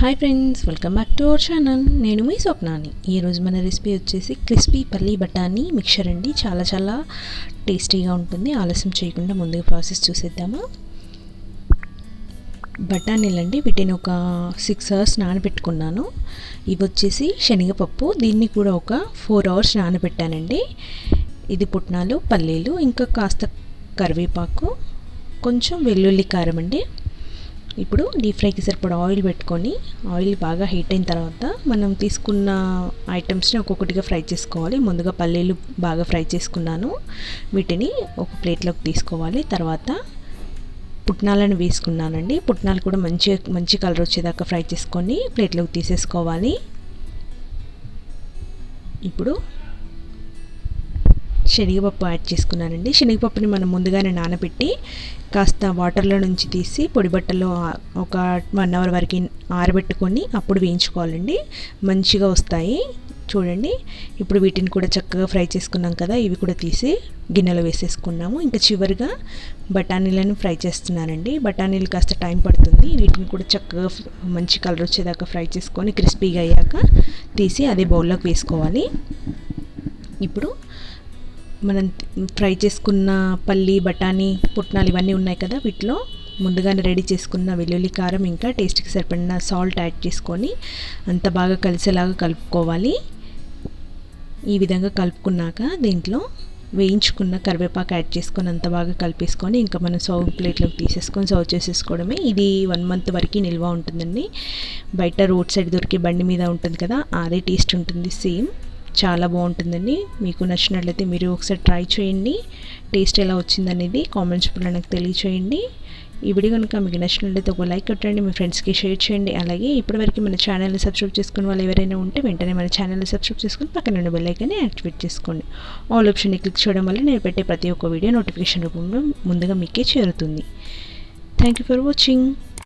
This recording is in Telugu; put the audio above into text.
Hi friends welcome back to our channel నేను మీ స్వప్నాని. ఈరోజు మన రెసిపీ వచ్చేసి క్రిస్పీ పల్లీ బఠానీ మిక్చర్ అండి. చాలా చాలా టేస్టీగా ఉంటుంది. ఆలస్యం చేయకుండా ముందుగా ప్రాసెస్ చూసేద్దామా? బఠానీలండి వీటిని ఒక సిక్స్ అవర్స్ నానబెట్టుకున్నాను. ఇవి వచ్చేసి శనగపప్పు. దీన్ని కూడా ఒక ఫోర్ అవర్స్ నానబెట్టానండి. ఇది పుట్నాలు పల్లీలు ఇంకా కాస్త కరివేపాకు కొంచెం వెల్లుల్లి కారం అండి. ఇప్పుడు డీప్ ఫ్రైకి సరిపడా ఆయిల్ పెట్టుకొని ఆయిల్ బాగా హీట్ అయిన తర్వాత మనం తీసుకున్న ఐటమ్స్ని ఒక్కొక్కటిగా ఫ్రై చేసుకోవాలి. ముందుగా పల్లీలు బాగా ఫ్రై చేసుకున్నాను. వీటిని ఒక ప్లేట్లోకి తీసుకోవాలి. తర్వాత పుట్నాలను వేసుకున్నానండి. పుట్నాలు కూడా మంచి మంచి కలర్ వచ్చేదాకా ఫ్రై చేసుకొని ప్లేట్లోకి తీసేసుకోవాలి. ఇప్పుడు శనగపప్పు యాడ్ చేసుకున్నానండి. శనగపప్పుని మనం ముందుగానే నానబెట్టి కాస్త వాటర్లో నుంచి తీసి పొడి బట్టలో ఒక వన్ అవర్ వరకు ఆరబెట్టుకొని అప్పుడు వేయించుకోవాలండి. మంచిగా వస్తాయి. చూడండి. ఇప్పుడు వీటిని కూడా చక్కగా ఫ్రై చేసుకున్నాం కదా ఇవి కూడా తీసి గిన్నెలో వేసేసుకున్నాము. ఇంకా చివరిగా బఠానీలను ఫ్రై చేస్తున్నానండి. బఠానీలు కాస్త టైం పడుతుంది. వీటిని కూడా చక్కగా మంచి కలర్ వచ్చేదాకా ఫ్రై చేసుకొని క్రిస్పీగా అయ్యాక తీసి అదే బౌల్లోకి వేసుకోవాలి. ఇప్పుడు మనం ఫ్రై చేసుకున్న పల్లి బఠానీ పుట్నాలు ఇవన్నీ ఉన్నాయి కదా వీటిలో. ముందుగానే రెడీ చేసుకున్న వెల్లుల్లి కారం ఇంకా టేస్ట్కి సరిపడిన సాల్ట్ యాడ్ చేసుకొని అంత బాగా కలిసేలాగా కలుపుకోవాలి. ఈ విధంగా కలుపుకున్నాక దీంట్లో వేయించుకున్న కరివేపాకు యాడ్ చేసుకొని అంత బాగా కలిపేసుకొని ఇంకా మనం సర్వ్ ప్లేట్లోకి తీసేసుకొని సర్వ్ చేసేసుకోవడమే. ఇది వన్ మంత్ వరకు నిల్వ ఉంటుందండి. బయట రోడ్ సైడ్ దొరికే బండి మీద ఉంటుంది కదా అదే టేస్ట్ ఉంటుంది సేమ్. చాలా బాగుంటుందండి. మీకు నచ్చినట్లయితే మీరు ఒకసారి ట్రై చేయండి. టేస్ట్ ఎలా వచ్చిందనేది కామెంట్స్ రూపంలో నాకు తెలియచేయండి. ఈ వీడియో కనుక మీకు నచ్చినట్లయితే ఒక లైక్ కొట్టండి మీ ఫ్రెండ్స్కి షేర్ చేయండి. అలాగే ఇప్పటివరకు మన ఛానల్ని సబ్స్క్రైబ్ చేసుకున్న వాళ్ళు ఎవరైనా ఉంటే వెంటనే మన ఛానల్ని సబ్స్క్రైబ్ చేసుకుని పక్కన ఉన్న బెల్లైకాన్ని యాక్టివేట్ చేసుకోండి. ఆల్ ఆప్షన్ని క్లిక్ చేయడం వల్ల నేను పెట్టే ప్రతి ఒక్క వీడియో నోటిఫికేషన్ రూపంలో ముందుగా మీకే చేరుతుంది. Thank you for watching.